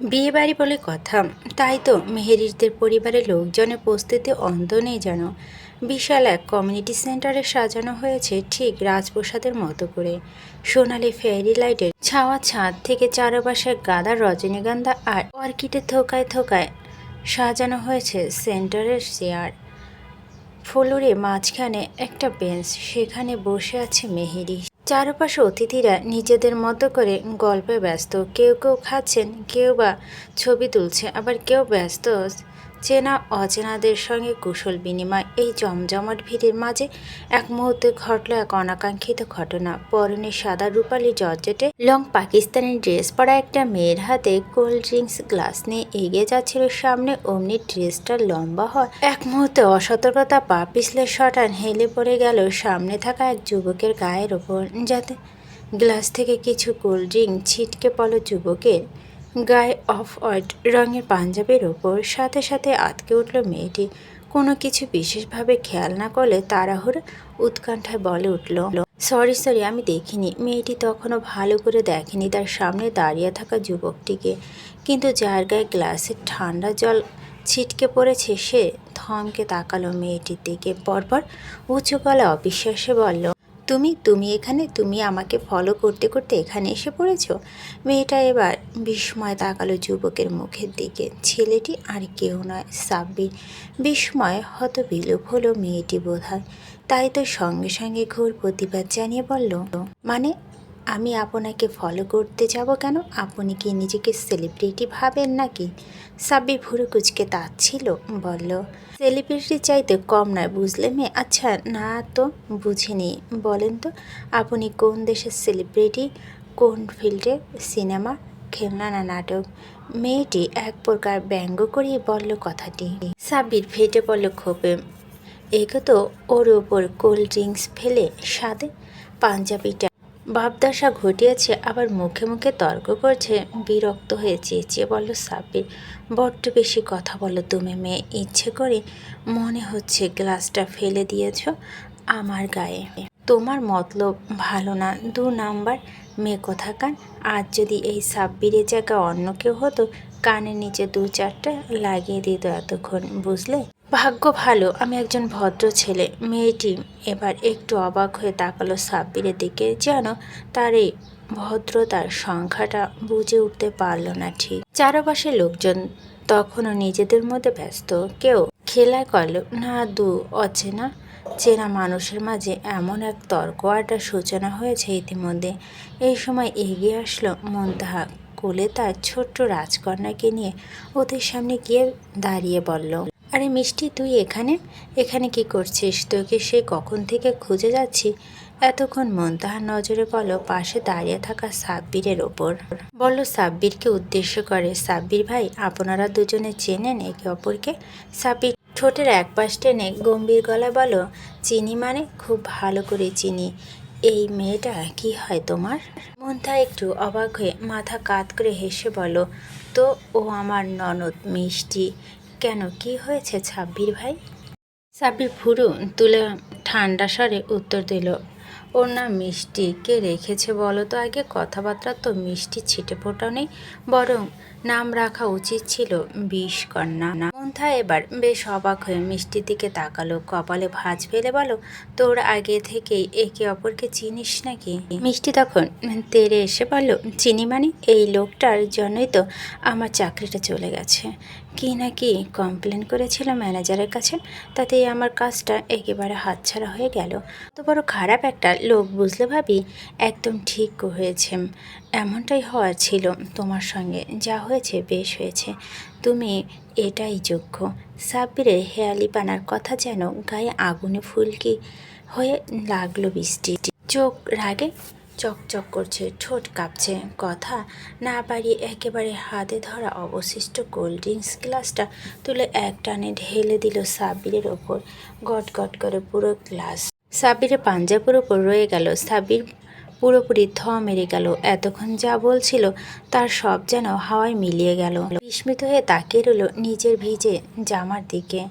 বিয়ে বাড়ি বলে কথা। তাই তো মেহেরিরদের পরিবারের লোকজনের প্রস্তুতি অন্ত নেই যেন। বিশাল এক কমিউনিটি সেন্টারে সাজানো হয়েছে ঠিক রাজপ্রসাদের মতো করে। সোনালি ফেয়ারি লাইটের ছাওয়া ছাদ থেকে চারপাশে গাদা রজনীগন্ধা আর অর্কিডের থোকায় থোকায় সাজানো হয়েছে সেন্টারের চেয়ার ফ্লোরে মাঝখানে একটা বেঞ্চ সেখানে বসে আছে মেহেরি। চারপাশে অতিথিরা নিজেদের মতো করে গল্পে ব্যস্ত। কেউ কেউ খাচ্ছেন, কেউ বা ছবি তুলছে, আবার কেউ ব্যস্ত চেনা, অচেনাদের সঙ্গে কুশল বিনিময়, এই জমজমাট ভিড়ের মাঝে এক মুহূর্তে ঘটল এক অনাকাঙ্ক্ষিত ঘটনা। পরনে সাদা রূপালি জর্জেটে লং পাকিস্তানি ড্রেস পরা একটা মেয়ের হাতে কোল্ড ড্রিঙ্কস গ্লাস নিয়ে এগিয়ে যাচ্ছিল সামনে, অমনি ড্রেসটা লম্বা হয়। এক মুহূর্তে অসতর্কতা, পা পিছলে শটান হেলে পড়ে গেল সামনে থাকা এক যুবকের গায়ের ওপর, যাতে গ্লাস থেকে কিছু কোল্ড ড্রিঙ্ক ছিটকে পড়ল যুবকের। গায়ে অফ হোয়াইট রঙের পাঞ্জাবের ওপর সাথে সাথে আটকে উঠল মেয়েটি। কোনো কিছু বিশেষভাবে খেয়াল না করলে তাড়াহুড়ো উৎকণ্ঠায় বলে উঠল, সরি সরি, আমি দেখিনি। মেয়েটি তখনও ভালো করে দেখেনি তার সামনে দাঁড়িয়ে থাকা যুবকটিকে। কিন্তু যার গায়ে গ্লাসের ঠান্ডা জল ছিটকে পড়েছে, সে থমকে তাকালো মেয়েটির দিকে। পরপর উঁচু গলা অবিশ্বাসে বলল তুমি তুমি এখানে, তুমি আমাকে ফলো করতে করতে এখানে এসে পড়েছ? মেয়েটা এবার বিস্ময় তাকালো যুবকের মুখের দিকে। ছেলেটি আর কেউ নয়, সাব্বির। বিস্ময় হত বিলোপ হলো মেয়েটি বোধ হয় তাই তো সঙ্গে সঙ্গে ঘোর প্রতিবাদ জানিয়ে বলল মানে আমি আপনাকে ফলো করতে যাব কেন? আপনি কি নিজেকে সেলিব্রিটি ভাবেন নাকি? সাব্বি ভুরু কুচকে তাচ্ছিল বলল সেলিব্রিটি চাইতে কম নয়, বুঝলে মেয়ে? আচ্ছা না তো, বুঝিনি। বলেন তো, আপনি কোন দেশের সেলিব্রিটি কোন ফিল্ডে সিনেমা খেলনা না নাটক? মেয়েটি এক প্রকার ব্যঙ্গ করিয়ে বলল কথাটি। সাব্বির ফেটে পড়ল ক্ষোভে। একে তো, ওর ওপর কোল্ড ড্রিঙ্কস ফেলে, স্বাদে পাঞ্জাবিটা ভাবদাসা ঘটিয়েছে, আবার মুখে মুখে তর্ক করছে, বিরক্ত হয়ে চেঁচিয়ে বলল, সাব্বির, বড্ড বেশি কথা বলো তুমি মেয়ে, ইচ্ছে করে মনে হচ্ছে গ্লাসটা ফেলে দিয়েছ আমার গায়ে। তোমার মতলব ভালো না, দু নাম্বার, মেয়ে কোথাকার? আজ যদি এই সাব্বিরের জায়গায় অন্য কেউ হতো, কানের নিচে দু চারটা লাগিয়ে দিত এতক্ষণ, বুঝলে? ভাগ্য ভালো, আমি একজন ভদ্র ছেলে। মেয়েটি এবার একটু অবাক হয়ে তাকালো সাব্বিরের দিকে যেন তার এই ভদ্রতার সংখ্যাটা বুঝে উঠতে পারল না ঠিক। চারপাশের লোকজন তখনও নিজেদের মধ্যে ব্যস্ত। কেউ খেলায় করল, না দু, অচেনা। চেনা মানুষের মাঝে এমন এক তর্ক আড্ডার সূচনা হয়েছে ইতিমধ্যে। এই সময় এগিয়ে আসলো মন্তাহা। কোলে তার ছোট্ট রাজকন্যাকে নিয়ে ওদের সামনে গিয়ে দাঁড়িয়ে বলল আরে মিষ্টি, তুই এখানে? এখানে কি করছিস? তোকে সে কখন থেকে খুঁজে যাচ্ছি? এতক্ষণ মন তাহার নজরে পড়ল পাশে দাঁড়িয়ে থাকা সাব্বিরের ওপর। বলল সাব্বিরকে উদ্দেশ্য করে? সাব্বির ভাই, আপনারা দুজনে চেনেন একে অপরকে? সাব্বির ঠোঁটের এক পাশ টেনে গম্ভীর গলা বলো, চিনি মানে? খুব ভালো করে চিনি। এই মেয়েটা কি হয় তোমার? মনটা একটু অবাক হয়ে মাথা কাত করে হেসে বলো, তো ও আমার ননদ, মিষ্টি। কেন? কি হয়েছে ছাব্বির ভাই? সাব্বির ফুরু তুলে ঠান্ডা স্বরে উত্তর দিল, ওর নাম মিষ্টি। কে রেখেছে বলো তো আগে? কথাবার্তা তো মিষ্টি ছিটে ফোটাও নেই বরং নাম রাখা উচিত ছিল বিষ কন্যা মন্থা এবার বেশ অবাক হয়ে মিষ্টির দিকে তাকালো, কপালে ভাঁজ ফেলে বলো, তোর আগে থেকেই একে অপরকে চিনিস নাকি? মিষ্টি তখন তেরে এসে বলল, চিনি মানে? এই লোকটার জন্যই তো আমার চাকরিটা চলে গেছে। কি না কি কমপ্লেন করেছিল ম্যানেজারের কাছে, তাতেই আমার কাজটা একেবারে হাতছাড়া হয়ে গেল। তো বড় খারাপ একটা লোক, বুঝলে ভাবি? একদম ঠিক হয়েছে। এমনটাই হওয়ার ছিল তোমার সঙ্গে। যা হয়েছে, বেশ হয়েছে। তুমি এটাই যোগ্য। সাব্বিরের হেয়ালি পানার কথা যেন গায়ে আগুনে ফুলকি হয়ে লাগল বৃষ্টি। চোখ রাগে চকচক করছে, ঠোঁট কাঁপছে। কথা না পারিয়ে একেবারে হাতে ধরা অবশিষ্ট কোল্ড ড্রিঙ্কস গ্লাসটা তুলে এক টানে ঢেলে দিল সাব্বিরের ওপর। গট গট করে পুরো গ্লাস। সাব্বিরের পাঞ্জাবের ওপর রয়ে গেল। সাব্বির পুরোপুরি থ মেরে গেল। এতক্ষণ যা বলছিল তার সব যেন হাওয়ায় মিলিয়ে গেল। বিস্মিত হয়ে তাকিয়ে রইল নিজের ভিজে জামার দিকে।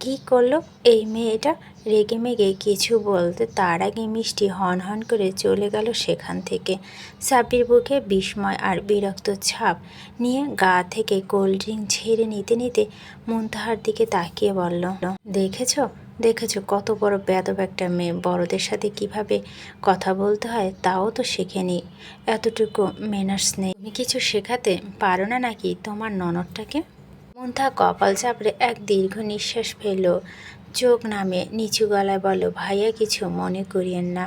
কি করল এই মেয়েটা? রেগে মেগে কিছু বলতে তার আগে মিষ্টি হন হন করে চলে গেল সেখান থেকে। সাব্বির বুকে বিস্ময় আর বিরক্ত ছাপ নিয়ে গা থেকে কোল্ড ড্রিঙ্ক ছেড়ে নিতে নিতে মুনতাহার দিকে তাকিয়ে বলল, দেখেছ? দেখেছ কত বড় বেদব একটা মেয়ে? বড়দের সাথে কীভাবে কথা বলতে হয় তাও তো শেখে শেখেনি। এতটুকু মেনার্স নেই। তুমি কিছু শেখাতে পারো না নাকি তোমার ননদটাকে? মুন্থা কপাল চাপড়ে এক দীর্ঘ নিঃশ্বাস ফেলল। চোখ নামে নিচু গলায় বলো ভাইয়া, কিছু মনে করিয়েন না।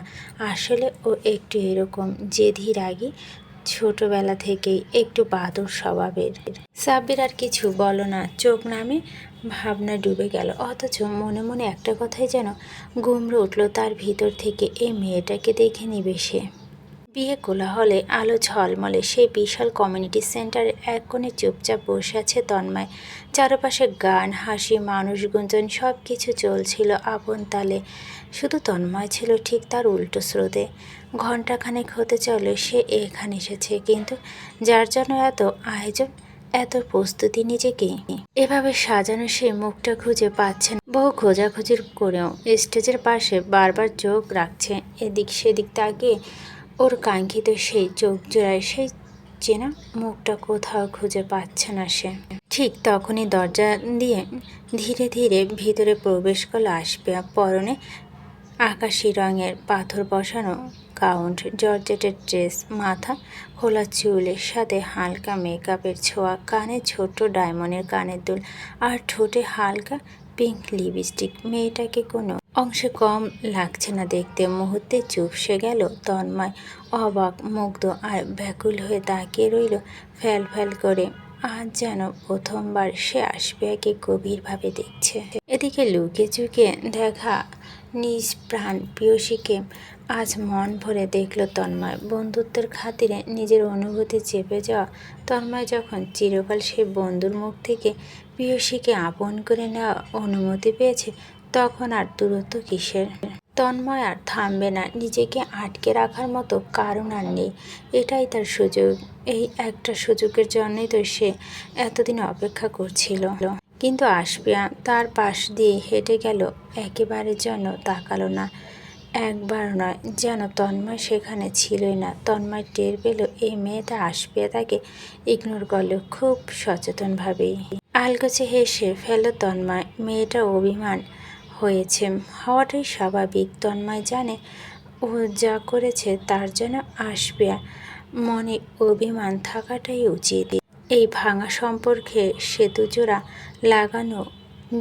আসলে ও একটু এরকম জেদি রাগী। ছোটবেলা থেকেই একটু বাদর স্বভাবের। সাব্বির আর কিছু বলো না। চোখ নামে ভাবনা ডুবে গেল। অথচ মনে মনে একটা কথাই যেন গুমড়ে উঠল, তার ভিতর থেকে এই মেয়েটাকে দেখে নিবে সে। বিয়ে কোলাহলে আলো ঝলমলে সেই বিশাল কমিউনিটি সেন্টারের এক কোণে চুপচাপ বসে আছে তন্ময়। চারপাশে গান, হাসি মানুষ গুঞ্জন সব কিছু চলছিল আপন তালে। শুধু তন্ময় ছিল ঠিক তার উল্টো স্রোতে। ঘণ্টাখানেক হতে চলে সে এখানে এসেছে, কিন্তু যার জন্য এত আয়োজন, এত প্রস্তুতি নিজেকে এভাবে সাজানো সেই মুখটা খুঁজে পাচ্ছেন বহু খোঁজাখুঁজির করেও স্টেজের পাশে বারবার চোখ রাখছে। এদিক সেদিক তাকিয়ে ওর কাঙ্ক্ষিত সেই চোখ জোড়ায় সেই চেনা মুখটা কোথাও খুঁজে পাচ্ছে না সে। ঠিক তখনই দরজা দিয়ে ধীরে ধীরে ভিতরে প্রবেশ করল আসবে পরনে আকাশি রঙের পাথর বসানো কাউন্ট, জর্জেটের ড্রেস, মাথা খোলা চুলের সাথে হালকা মেকআপের ছোঁয়া, কানে ছোট ডায়মন্ডের কানের দুল আর ঠোঁটে হালকা পিঙ্ক লিপস্টিক মেয়েটাকে কোনো অংশে কম লাগছে না দেখতে। মুহূর্তে চুপসে গেল তন্ময়। অবাক, মুগ্ধ আর ব্যাকুল হয়ে তাকিয়ে রইল ফ্যাল ফ্যাল করে। আজ যেন প্রথমবার সে আসবেয়াকে গভীরভাবে দেখছে। এদিকে লুকে চুকে দেখা নিজ প্রাণ প্রিয়সীকে আজ মন ভরে দেখল তন্ময়। বন্ধুত্বের খাতিরে নিজের অনুভূতি চেপে যাওয়া তন্ময় যখন চিরকাল সেই বন্ধুর মুখ থেকে প্রিয়সীকে আপন করে নেওয়া অনুমতি পেয়েছে, তখন আর দূরত্ব কিসের? তন্ময় আর থামবে না, নিজেকে আটকে রাখার মতো কারণ আর নেই। এটাই তার সুযোগ। এই একটা সুযোগের জন্যই তো সে এতদিন অপেক্ষা করছিল। কিন্তু আসপিয়া তার পাশ দিয়ে হেঁটে গেল একেবারের জন্য তাকালো না। একবার নয়, যেন তন্ময় সেখানে ছিলই না। তন্ময় টের পেল এই মেয়েটা আসপিয়া তাকে ইগনোর করল খুব সচেতনভাবেই। আলগোছে হেসে ফেল তন্ময়, মেয়েটা অভিমান হয়েছে। হওয়াটাই স্বাভাবিক, তন্ময় জানে ও যা করেছে তার জন্য আসবে মনে অভিমান থাকাটাই উচিত। এই ভাঙা সম্পর্কে সেতু জোড়া লাগানো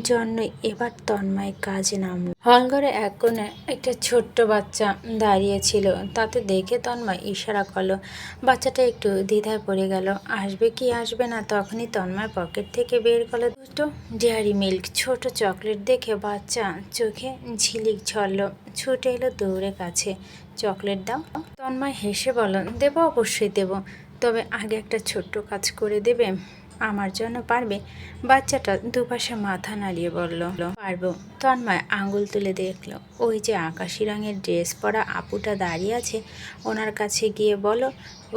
জন্যই এবার তন্ময় কাজে নামল। হলঘরে এক কোণে একটা ছোট্ট বাচ্চা দাঁড়িয়ে ছিল। তাতে দেখে তন্ময় ইশারা করল, বাচ্চাটা একটু দ্বিধায় পড়ে গেল। আসবে কি আসবে না? তখনই তন্ময় পকেট থেকে বের করল দুটো ডেয়ারি মিল্ক। ছোট চকলেট দেখে বাচ্চা চোখে ঝিলিক ছড়ল। ছুটে এলো দৌড়ে কাছে। চকলেট দাও? তন্ময় হেসে বলো দেবো, অবশ্যই দেবো। তবে আগে একটা ছোট্ট কাজ করে দেবে। আমার জন্য পারবে? বাচ্চাটা দুপাশে মাথা নাড়িয়ে বলল, পারব। তন্ময় আঙুল তুলে দেখল, ওই যে আকাশি রঙের ড্রেস পরা আপুটা দাঁড়িয়ে আছে। ওনার কাছে গিয়ে বলো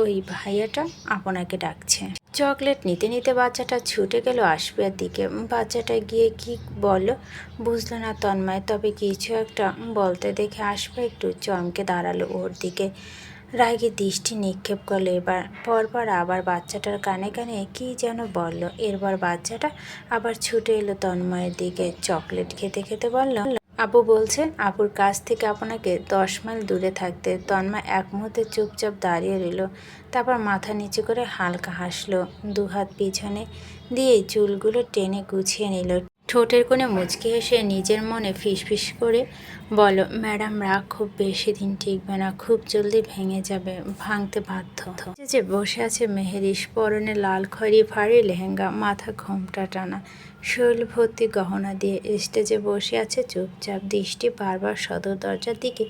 ওই ভাইয়াটা আপনাকে ডাকছে। চকলেট নিতে নিতে বাচ্চাটা ছুটে গেল আসবিয়ার দিকে। বাচ্চাটা গিয়ে কি বলল বুঝলো না তন্ময়, তবে কিছু একটা বলতে দেখে আসবে একটু চমকে দাঁড়াল ওর দিকে। রাগে দৃষ্টি নিক্ষেপ করল এবার। পরপর আবার বাচ্চাটার কানে কানে কি যেন বলল। এরপর বাচ্চাটা আবার ছুটে এলো তন্ময়ের দিকে। চকলেট খেতে খেতে বলল আপু বলছেন আপুর কাছ থেকে আপনাকে দশ মাইল দূরে থাকতে। তন্ময় এক মুহূর্তে চুপচাপ দাঁড়িয়ে রইল, তারপর মাথা নিচু করে হালকা হাসলো। দুহাত পিছনে দিয়ে চুলগুলো টেনে গুছিয়ে নিল। ঠোঁটের কোণে মুচকি হেসে নিজের মনে ফিসফিস করে বলো, ম্যাডাম, রাগ খুব বেশি দিন টিকবে না, খুব জলদি ভেঙে যাবে, ভাঙতে বাধ্য। যে বসে আছে মেহেরিস পরনে লাল খড়ি ফাড়ি লেহেঙ্গা, মাথা ঘোমটা টানা, শৈল ভর্তি গহনা দিয়ে স্টেজে বসে আছে চুপচাপ, দৃষ্টি বারবার সদর দরজার দিকে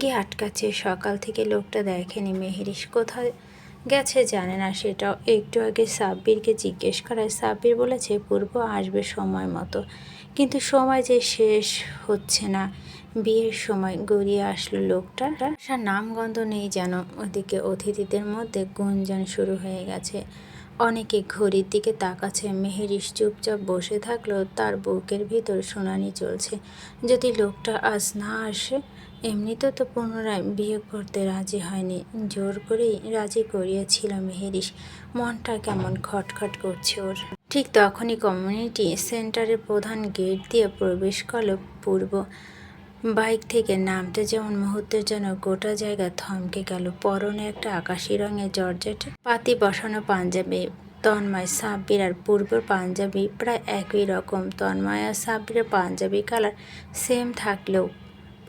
গিয়ে আটকাচ্ছে। সকাল থেকে লোকটা দেখেনি মেহেরিস কোথায় গেছে, জানে না সেটাও একটু আগে সাব্বিরকে জিজ্ঞেস করায়, সাব্বির বলেছে, পূর্ব আসবে সময় মতো। কিন্তু সময় যে শেষ হচ্ছে না। বিয়ের সময় গড়িয়ে আসলো লোকটার আসার নামগন্ধ নেই যেন। ওদিকে অতিথিদের মধ্যে গুঞ্জন শুরু হয়ে গেছে। অনেকে ঘড়ির দিকে তাকাচ্ছে। মেহেরিস চুপচাপ বসে থাকলেও তার বুকের ভিতর শুনানি চলছে। যদি লোকটা আজ না আসে এমনিতে তো পুনরায় বিয়ে করতে রাজি হয়নি। জোর করেই রাজি করিয়েছিল মেহেরিস মনটা কেমন খটখট করছে ওর। ঠিক তখনই কমিউনিটি সেন্টারের প্রধান গেট দিয়ে প্রবেশ করল পূর্ব। বাইক থেকে নামতে যেমন মুহূর্তের জন্য গোটা জায়গা থমকে গেল। পরনে একটা আকাশি রঙের জর্জেট, পাতি বসানো পাঞ্জাবি, তন্ময় সাব্বির আর পূর্বের পাঞ্জাবি প্রায় একই রকম। তন্ময় আর সাব্বিরের পাঞ্জাবি কালার সেম থাকলেও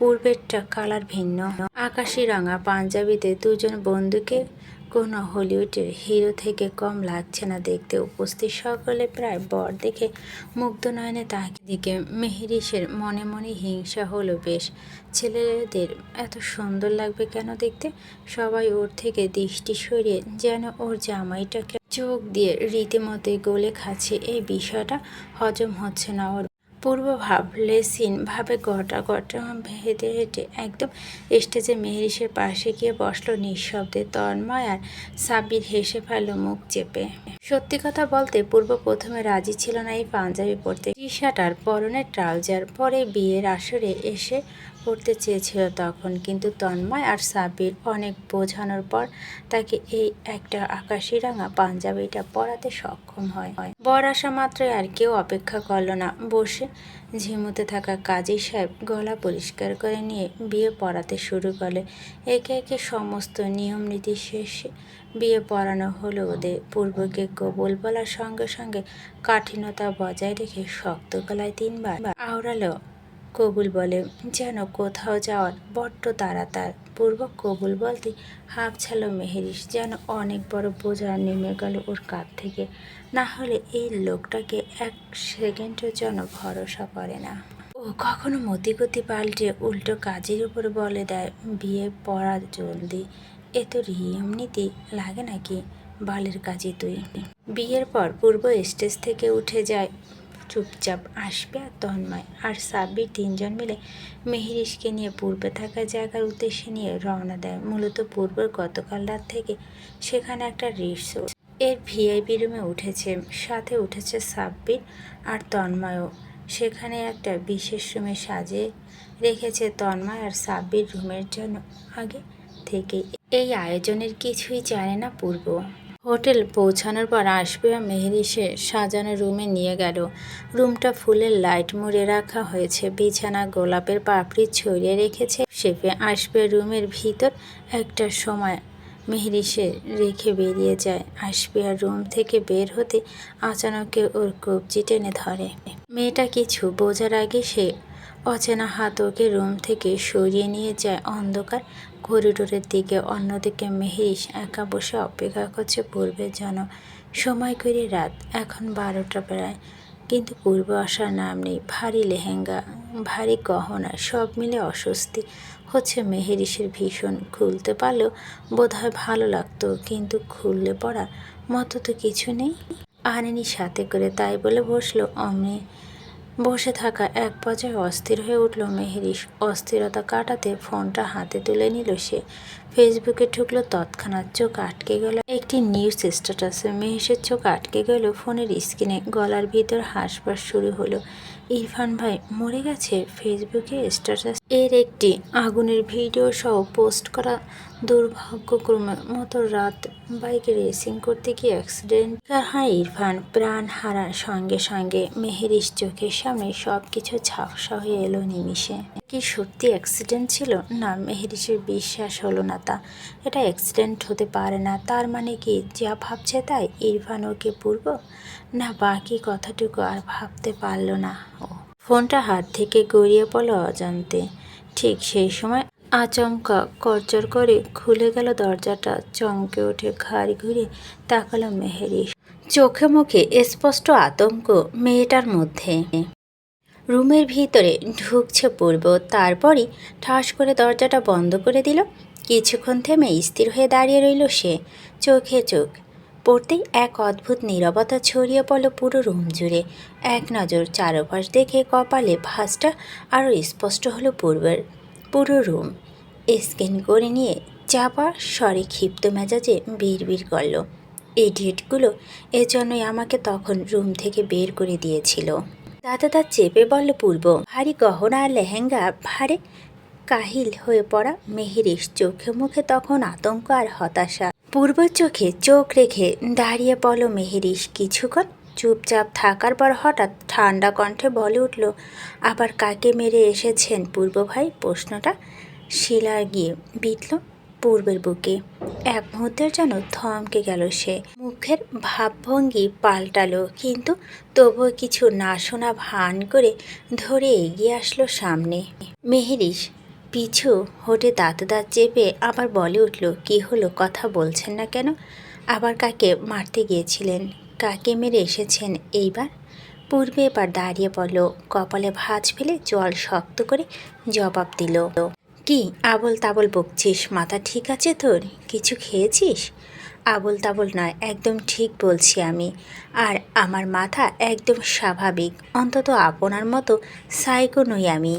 পূর্বেরটা কালার ভিন্ন। আকাশি রঙা পাঞ্জাবিতে দুজন বন্ধুকে কোনো হলিউডের হিরো থেকে কম লাগছে না দেখতে। উপস্থিত সকলে প্রায় বর দেখে মুগ্ধ নয়নে তাকে দিকে মেহেরিসের মনে মনে হিংসা হলো বেশ। ছেলেদের এত সুন্দর লাগবে কেন দেখতে? সবাই ওর থেকে দৃষ্টি সরিয়ে যেন ওর জামাইটাকে চোখ দিয়ে রীতিমতোই গলে খাচ্ছে। এই বিষয়টা হজম হচ্ছে না ওর পূর্ব ভাবলে ভাবে গটা গটা হেঁটে হেঁটে একদম স্টেজে মেহরিসের পাশে গিয়ে বসল নিঃশব্দে তন্ময় আর সাবির হেসে ফেলল মুখ চেপে। সত্যি কথা বলতে পূর্ব প্রথমে রাজি ছিল না এই পাঞ্জাবি পরতে। টি শার্ট আর পরনের ট্রাউজার পরে বিয়ের আসরে এসে পড়তে চেয়েছিল তখন, কিন্তু তন্ময় আর সাবির অনেক বোঝানোর পর তাকে এই একটা আকাশি রাঙা পাঞ্জাবিটা পরাতে সক্ষম হয়। বর আসা মাত্রই আর কেউ অপেক্ষা করল না। বসে ঝিমুতে থাকা কাজী সাহেব গলা পরিষ্কার করে নিয়ে বিয়ে পড়াতে শুরু করলে একে একে সমস্ত নিয়ম নীতি শেষে বিয়ে পড়ানো হলো ওদের। পূর্বকে কবুল বলার সঙ্গে সঙ্গে কাঠিন্যতা বজায় রেখে শক্ত গলায় তিনবার আওড়ালো কবুল বলে, যেন কোথাও যাওয়ার বড্ড তাড়াতাড়। পূর্ব কবুল বলতে হাঁপ ছালো মেহেরিস, যেন অনেক বড় বোঝা নেমে গেল ওর কাঁধ থেকে। না হলে এই লোকটাকে এক সেকেন্ডের জন্য ভরসা করে না। ও কখনো মতিগতি পাল্টে উল্টো কাজের উপর বলে দেয়, বিয়ে পড়া জলদি। এ তো এমনিতেই লাগে নাকি বালের কাজে তুই? বিয়ের পর পূর্ব স্টেজ থেকে উঠে যায় চুপচাপ আসবে আর তন্ময়। আর সাব্বির তিনজন মিলে মেহেরিসকে নিয়ে পূর্বে থাকা জায়গার উদ্দেশ্যে নিয়ে রওনা দেয়। মূলত পূর্বের গতকাল রাত থেকে সেখানে একটা রিসোর্ট এর ভিআইপি রুমে উঠেছে। সাথে উঠেছে সাব্বির আর তন্ময়ও। সেখানে একটা বিশেষ রুমে সাজিয়ে রেখেছে তন্ময় আর সাব্বির রুমের জন্য আগে থেকে এই আয়োজনের কিছুই জানে না পূর্ব হোটেল পৌঁছানোর পর আসবে আর মেহেরিসে সাজানো রুমে নিয়ে গেল। রুমটা ফুলের লাইট মুড়ে রাখা হয়েছে, বিছানা গোলাপের পাপড়ি ছড়িয়ে রেখেছে শেফে। আসবে রুমের ভিতর একটা সময় মেহেরিসে রেখে বেরিয়ে যায়। আসবে আর রুম থেকে বের হতে আচানকে ওর কবজি টেনে ধরে। মেয়েটা কিছু বোঝার আগে সে অচেনা হাত ওকে রুম থেকে সরিয়ে নিয়ে যায়। অন্ধকার করিডোরের দিকে, অন্যদিকে মেহেরিস একা বসে অপেক্ষা করছে পূর্বের যেন সময় করে রাত, এখন বারোটা প্রায়। কিন্তু পূর্ব আসার নাম নেই, ভারী লেহেঙ্গা, ভারী গহনা, সব মিলে অস্বস্তি। হচ্ছে মেহেরিসের ভীষণ খুলতে পারলেও বোধহয় ভালো লাগতো, কিন্তু খুললে পড়ার মতো তো কিছু নেই। আনেনি সাথে করে তাই বলে বসল অমনি। বসে থাকা এক পর্যায়ে অস্থির হয়ে উঠল মেহেরিস অস্থিরতা কাটাতে ফোনটা হাতে তুলে নিল সে। ফেসবুকে ঢুকলো তৎক্ষণাৎ চোখ আটকে গেল। একটি নিউজ স্ট্যাটাসে মেহেশের চোখ আটকে গেল ফোনের স্ক্রিনে। গলার ভিতর হাসপাস শুরু হলো। ইরফান ভাই, মরে গেছে? ফেসবুকে স্ট্যাটাস। এর একটি আগুনের ভিডিও সহ পোস্ট করা দুর্ভাগ্যক্রমে মতো রাত বাইকে রেসিং করতে গিয়ে অ্যাক্সিডেন্ট। হয় ইরফান প্রাণ হারার সঙ্গে সঙ্গে মেহেরিস চোখের সামনে সব কিছু ঝাপসা হয়ে এলো নিমিষে। কি সত্যি অ্যাক্সিডেন্ট ছিল? না মেহেরিসের বিশ্বাস হলো না তা। এটা অ্যাক্সিডেন্ট হতে পারে না, তার মানে কি যা ভাবছে তাই ইরফান ওকে পূর্ব? না, বাকি কথাটুকু আর ভাবতে পারল না। ও ফোনটা হাত থেকে গড়িয়ে পড়ল অজান্তে। ঠিক সেই সময় আচমকা করচর করে খুলে গেল দরজাটা। চমকে উঠে ঘাড় ঘুরে তাকালো মেহেরি। চোখে মুখে স্পষ্ট আতঙ্ক মেয়েটার মধ্যে। রুমের ভিতরে ঢুকছে পূর্ব। তারপরই ঠাস করে দরজাটা বন্ধ করে দিল। কিছুক্ষণ থেমে স্থির হয়ে দাঁড়িয়ে রইল সে। চোখে চোখ। পড়তেই এক অদ্ভুত নীরবতা ছড়িয়ে পড়ল পুরো রুম জুড়ে। এক নজর চারপাশ দেখে কপালে ভাঁজটা আরও স্পষ্ট হলো পূর্বের। পুরো রুম। স্ক্যান করে নিয়ে চাপা, স্বরে ক্ষিপ্ত মেজাজে বিড় করল। ইডিয়েটগুলো এজন্যই আমাকে তখন রুম থেকে বের করে দিয়েছিল। দাদা তার চেপে বলল, পূর্ব, ভারী গহনা আর লেহেঙ্গা ভারে কাহিল হয়ে পড়া মেহেরিস চোখে মুখে তখন আতঙ্ক আর হতাশা। পূর্ব চোখে চোখ রেখে দাঁড়িয়ে পড়ল মেহেরিস, কিছুক্ষণ চুপচাপ থাকার পর হঠাৎ ঠান্ডা কণ্ঠে বলে উঠল, আবার কাকে মেরে এসেছেন পূর্ব ভাই? প্রশ্নটা শিলা গিয়ে বিটল পূর্বের বুকে। এক মুহূর্তের যেন থমকে গেল সে। মুখের ভাবভঙ্গি পাল্টালো, কিন্তু তবুও কিছু না শোনা ভান করে ধরে এগিয়ে আসলো সামনে। মেহেরিস পিছু হোটে দাঁত দাঁত চেপে আবার বলে উঠল, কি হলো? কথা বলছেন না কেন? আবার কাকে মারতে গিয়েছিলেন? কাকে মেরে এসেছেন এইবার? পূর্বে এবার দাঁড়িয়ে পড়ল কপালে ভাঁজ ফেলে জল শক্ত করে জবাব দিল, কি আবল তাবল বকছিস? মাথা ঠিক আছে তোর? কিছু খেয়েছিস? আবল তাবল নয়, একদম ঠিক বলছি আমি। আর আমার মাথা একদম স্বাভাবিক, অন্তত আপনার মতো সাইকো নই আমি।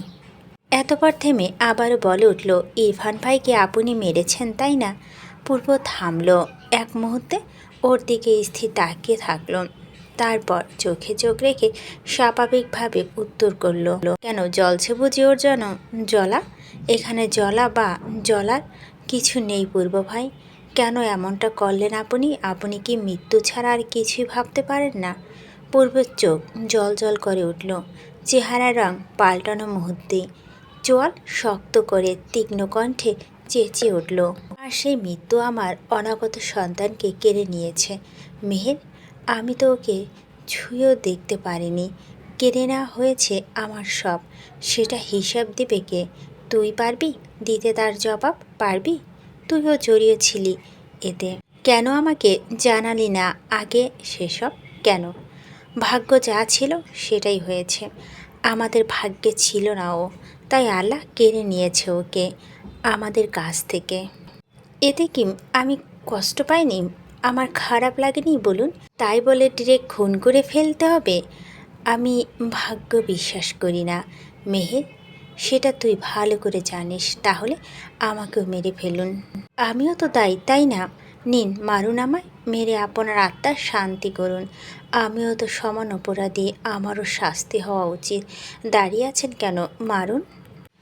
এতপর থেমে আবারও বলে উঠল, ইরফান ভাইকে আপনি মেরেছেন, তাই না? পূর্ব থামল, এক মুহূর্তে ওর দিকে স্থির তাকিয়ে থাকল। তারপর চোখে চোখ রেখে স্বাভাবিকভাবে উত্তর করল, কেন জলছে বুঝি ওর যেন জলা? এখানে জলা বা জলার কিছু নেই পূর্ব ভাই। কেন এমনটা করলেন আপনি? আপনি কি মৃত্যু ছাড়া আর কিছুই ভাবতে পারেন না? পূর্বের চোখ জল জল করে উঠল, চেহারার রং পাল্টানো মুহূর্তে। চোয়াল শক্ত করে তীক্ষ্ণ কণ্ঠে চেঁচিয়ে উঠল। আর সেই মৃত্যু আমার অনাগত সন্তানকে কেড়ে নিয়েছে। মেহের, আমি তো ওকে ছুঁয়েও দেখতে পারিনি। কেড়ে নেওয়া হয়েছে আমার সব। সেটা হিসাব দিবে কে? তুই পারবি? দিতে তার জবাব পারবি? তুইও জড়িয়েছিলি এতে। কেন আমাকে জানালি না আগে সেসব? কেন? ভাগ্য যা ছিল সেটাই হয়েছে। আমাদের ভাগ্যে ছিল না ও। তাই আল্লাহ কেড়ে নিয়েছে ওকে। আমাদের কাছ থেকে। এতে কি আমি কষ্ট পাইনি? আমার খারাপ লাগেনি বলুন। তাই বলে ডিরেক্ট খুন করে ফেলতে হবে? আমি ভাগ্য বিশ্বাস করি না। মেহের, সেটা তুই ভালো করে জানিস, তাহলে আমাকেও মেরে ফেলুন। আমিও তো তাই তাই না? নিন, মারুন আমায়, মেরে আপনার আত্মার শান্তি করুন। আমিও তো সমান অপরাধী, আমারও শাস্তি হওয়া উচিত। দাঁড়িয়ে আছেন কেন? মারুন?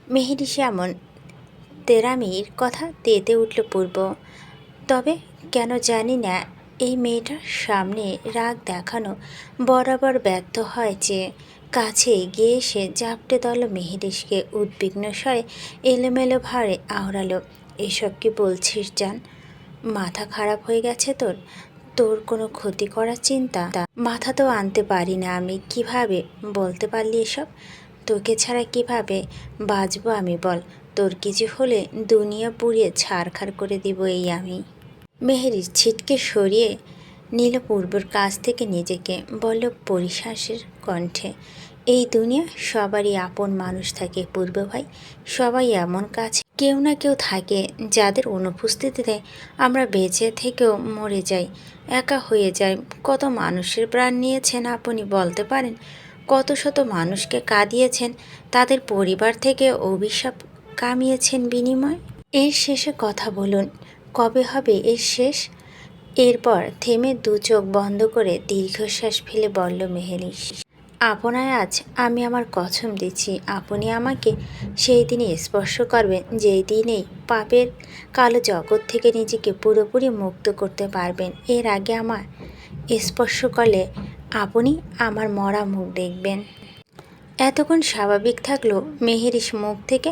মেহেরি এমন তেরামির কথা তেতে উঠল পূর্ব। তবে কেন জানি না, এই মেয়েটার সামনে রাগ দেখানো বরাবর ব্যর্থ হয় যে কাছে এগিয়ে এসে জাপটে দল মেহেরিসকে উদ্বিগ্ন স্বরে এলোমেলো ভারে আওড়ালো, এসব কি বলছিস জান? মাথা খারাপ হয়ে গেছে তোর? তোর কোনো ক্ষতি করার চিন্তা? মাথা তো আনতে পারি না আমি, কীভাবে? বলতে পারলি এসব? তোকে ছাড়া কীভাবে বাঁচবো আমি বল তোর কিছু হলে দুনিয়া পুড়িয়ে ছাড়খাড় করে দিব এই আমি। মেহেরির ছিটকে সরিয়ে নীল পূর্বর কাছ থেকে নিজেকে, বলল পরিশ্বাসের কণ্ঠে, এই দুনিয়া সবারই আপন মানুষ থাকে পূর্ব ভাই, সবাই এমন কাছে। কেউ না কেউ থাকে যাদের অনুপস্থিতিতে আমরা বেঁচে থেকেও মরে যাই, একা হয়ে যাই। কত মানুষের প্রাণ নিয়েছেন আপনি বলতে পারেন? কত শত মানুষকে কাঁদিয়েছেন, তাদের পরিবার থেকে অভিশাপ কামিয়েছেন বিনিময়? এর শেষে কথা বলুন, কবে হবে এর শেষ? এরপর থেমে দু চোখ বন্ধ করে দীর্ঘশ্বাস ফেলে বলল মেহেরিস আপনায় আজ, আমি আমার কসম দিচ্ছি, আপনি আমাকে সেই দিনই স্পর্শ করবেন যেই দিনেই পাপের কালো জগৎ থেকে নিজেকে পুরোপুরি মুক্ত করতে পারবেন। এর আগে আমার স্পর্শ করলে আপনি আমার মরা মুখ দেখবেন। এতক্ষণ স্বাভাবিক থাকলেও মেহেরিস মুখ থেকে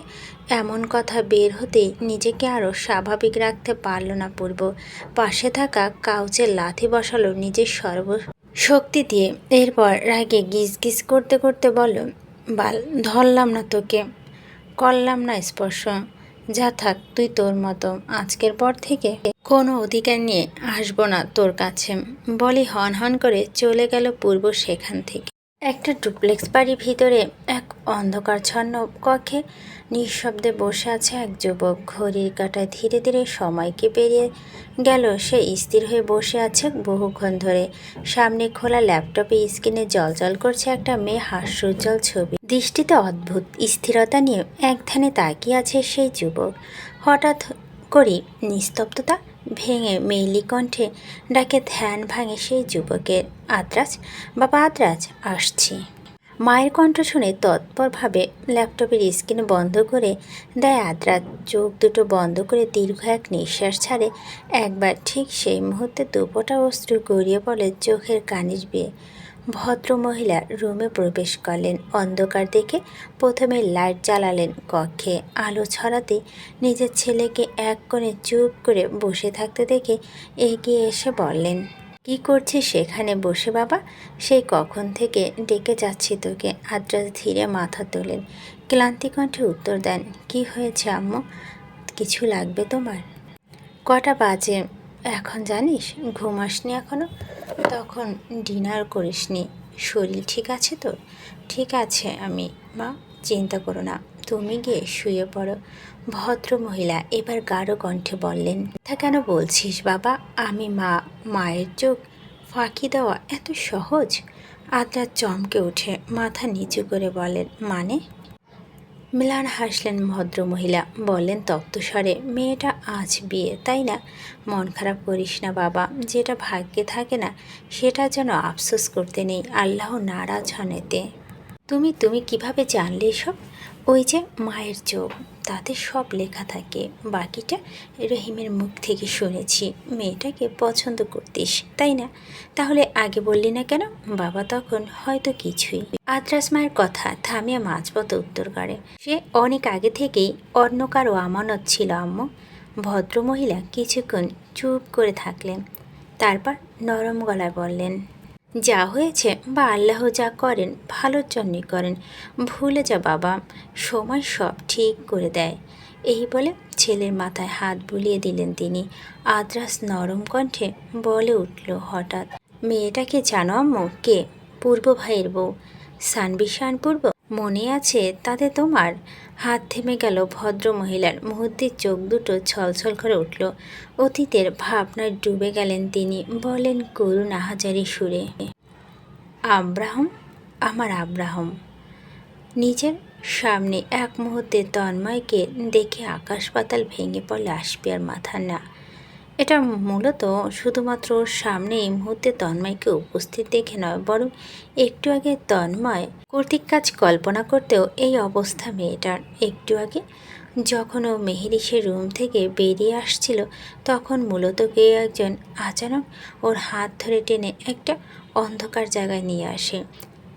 এমন কথা বের হতেই নিজেকে আরও স্বাভাবিক রাখতে পারল না পূর্ব। পাশে থাকা কাউচে লাথি বসালো নিজের সর্ব শক্তি দিয়ে। এরপর রাগে গিজ গিজ করতে করতে বলল, বাল, ধরলাম না তোকে। করলাম না স্পর্শ। যা থাক, তুই তোর মতো। আজকের পর থেকে কোনো অধিকার নিয়ে আসব না তোর কাছে। বলি হন হন করে চলে গেল পূর্ব সেখান থেকে। একটা ডুপ্লেক্স বাড়ির ভিতরে এক অন্ধকারছন্ন কক্ষে নিঃশব্দে বসে আছে এক যুবক। ঘড়ির কাঁটায় ধীরে ধীরে সময়কে পেরিয়ে গেল। সে স্থির হয়ে বসে আছে বহুক্ষণ ধরে। সামনে খোলা ল্যাপটপে স্ক্রিনে জলজল করছে একটা মেয়ে হাস্যোজ্জ্বল ছবি। দৃষ্টিতে অদ্ভুত স্থিরতা নিয়ে এক ধ্যানে তাকিয়ে আছে সেই যুবক। হঠাৎ করে নিস্তব্ধতা ভেঙে মেইলি কণ্ঠে ডাকে ধ্যান ভাঙে সেই যুবকের, আদ্রাজ, বাবা আদ্রাজ, আসছি। মায়ের কণ্ঠ শুনে তৎপরভাবে ল্যাপটপের স্ক্রিন বন্ধ করে দেয় আদ্রাজ। চোখ দুটো বন্ধ করে দীর্ঘ এক নিঃশ্বাস ছাড়ে। একবার ঠিক সেই মুহূর্তে দুপোটা অস্ত্র গড়িয়ে পড়ে চোখের কানিজ বেয়ে। ভদ্র মহিলা রুমে প্রবেশ করলেন। অন্ধকার দেখে প্রথমে লাইট জ্বালালেন কক্ষে। আলো ছড়াতে নিজের ছেলেকে এক কোণে চুপ করে বসে থাকতে দেখে এগিয়ে এসে বললেন, কি করছিস সেখানে বসে বাবা? সেই কখন থেকে ডেকে যাচ্ছি তোকে? আদ্রাস ধীরে মাথা তোলেন। ক্লান্তি কণ্ঠে উত্তর দেন, কি হয়েছে আম্মু? কিছু লাগবে তোমার? কটা বাজে? এখন জানিস, ঘুম ঘুমাসনি এখনও। তখন ডিনার করিসনি। শরীর ঠিক আছে তো ঠিক আছে আমি, মা, চিন্তা করো না। তুমি গিয়ে শুয়ে পড়ো। ভদ্র মহিলা, এবার গাঢ় কণ্ঠে বললেন, তা কেন বলছিস বাবা? আমি মা, মায়ের চোখ ফাঁকি দেওয়া এত সহজ? আদ্রা চমকে উঠে মাথা নিচু করে বলেন মানে? মিলান হাসলেন ভদ্রমহিলা বললেন তপ্তস্বরে মেয়েটা আজ বিয়ে, তাই না? মন খারাপ করিস না বাবা, যেটা ভাগ্যে থাকে না, সেটা যেন আফসোস করতে নেই, আল্লাহ নারাজ হন এতে। তুমি তুমি কীভাবে জানলে এসব? ওই যে মায়ের চোখ। তাতে সব লেখা থাকে। বাকিটা রহিমের মুখ থেকে শুনেছি। মেয়েটাকে পছন্দ করতিস, তাই না? তাহলে আগে বললি না কেন? বাবা তখন হয়তো কিছুই আদ্রাস মায়ের কথা থামিয়ে মাঝপথ উত্তর করে, সে অনেক আগে থেকেই অন্য কারও আমানত ছিল, আম্মু। ভদ্রমহিলা কিছুক্ষণ চুপ করে থাকলেন। তারপর নরম গলায় বললেন যা হয়েছে বা আল্লাহ যা করেন, ভালোর জন্যই করেন। ভুলে যা বাবা, সময় সব ঠিক করে দেয়। এই বলে ছেলের মাথায় হাত বুলিয়ে দিলেন তিনি। আদ্রাস নরম কণ্ঠে বলে উঠল, হঠাৎ মেয়েটাকে জানো আম্মু? কে? পূর্ব ভাইয়ের বউ। সানবি পূর্ব? মনে আছে তাতে তোমার? হাত থেমে গেল ভদ্র মহিলার মুহূর্তের চোখ দুটো ছলছল করে উঠল। অতীতের ভাবনায় ডুবে গেলেন তিনি। বলেন, করুণ আহাজারি সুরে। আব্রাহম? আমার আব্রাহম। নিজের সামনে এক মুহূর্তে তন্ময়কে দেখে আকাশ পাতাল ভেঙে পড়লে আসপিয়ার মাথা না। এটা মূলত শুধুমাত্র সামনে এই মুহূর্তে তন্ময়কে উপস্থিত দেখে নয়, বরং একটু আগে তন্ময় কর্তৃক কাজ কল্পনা করতেও এই অবস্থা মেয়েটার। একটু আগে যখন ও মেহেরিসের রুম থেকে বেরিয়ে আসছিল, তখন মূলত কেউ একজন আচানক ওর হাত ধরে টেনে একটা অন্ধকার জায়গায় নিয়ে আসে।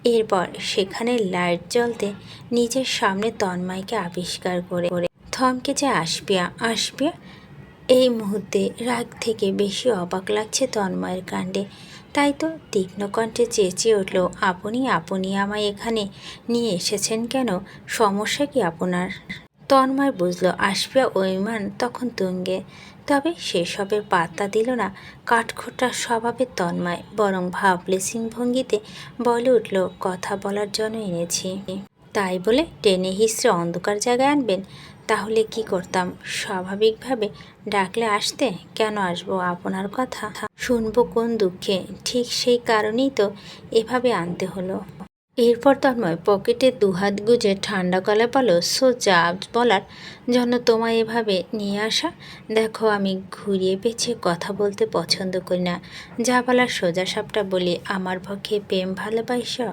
এরপর সেখানে লাইট জ্বলতে নিজের সামনে তন্ময়কে আবিষ্কার করে। থমকে যে আসপিয়া আসপিয়া এই মুহূর্তে রাগ থেকে বেশি অবাক লাগছে তন্ময়ের কাণ্ডে। তাই তো তীক্ষ্ণ কণ্ঠে চেঁচিয়ে উঠল, আপনি আপনি আমায় এখানে নিয়ে এসেছেন কেন? সমস্যা কি আপনার? তন্ময় বুঝলো আসপিয়া ওইমান তখন তুঙ্গে। তবে সেসবের পাত্তা দিল না। কাঠখোট্টা স্বভাবের তন্ময়, বরং ভাবলেসিং ভঙ্গিতে বলে উঠল, কথা বলার জন্য এনেছি। তাই বলে টেনে হিসড়ে অন্ধকার জায়গায় আনবেন? তাহলে কি করতাম? স্বাভাবিকভাবে ডাকলে আসতে কেন আসব আপনার কথা? শুনব কোন দুঃখে? ঠিক সেই কারণেই তো এভাবে আনতে হলো। এরপর তন্ময় পকেটে দুহাত গুজে ঠান্ডা গলায় বলো সো যা বলার জন্য, তোমায় এভাবে নিয়ে আসা? দেখো, আমি ঘুরিয়ে পেছে কথা বলতে পছন্দ করি না। যা বলার সোজা সাপটা বলি, আমার পক্ষে প্রেম ভালোবাসা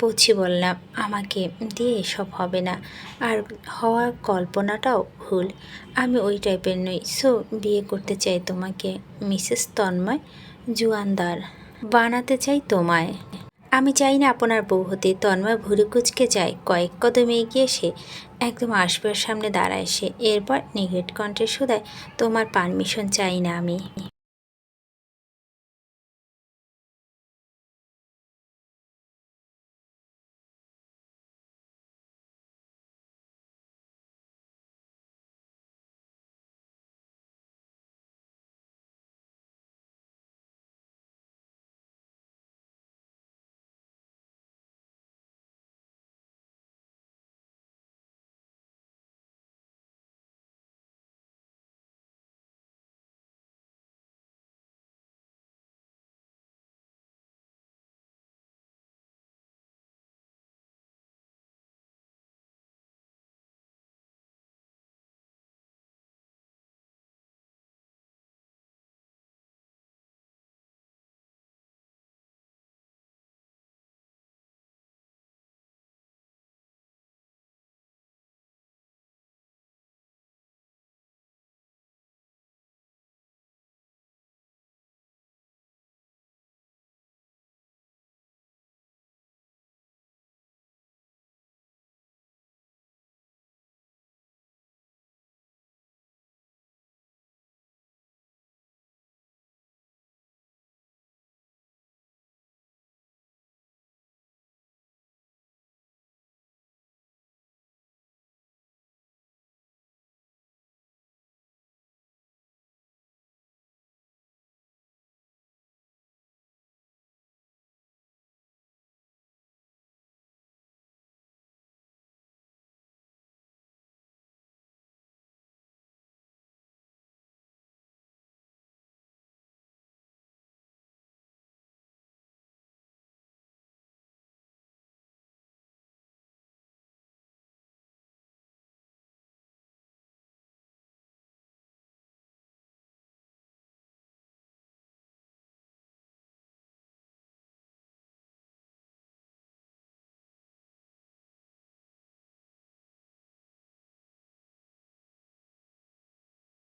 পছি বললাম, আমাকে দিয়ে এসব হবে না। আর হওয়ার কল্পনাটাও ভুল। আমি ওই টাইপের নই। সো, বিয়ে করতে চাই তোমাকে, মিসেস তন্ময় জুয়ানদার। বানাতে চাই তোমায়। আমি চাই না আপনার বউ হতে। তন্ময় ভুরু কুচকে যায়। কয়েক কদমে এগিয়ে এসে একদম আসবার সামনে দাঁড়ায় সে। এরপর নিগেট কণ্ঠে শুধায়, তোমার পারমিশন চাই না আমি।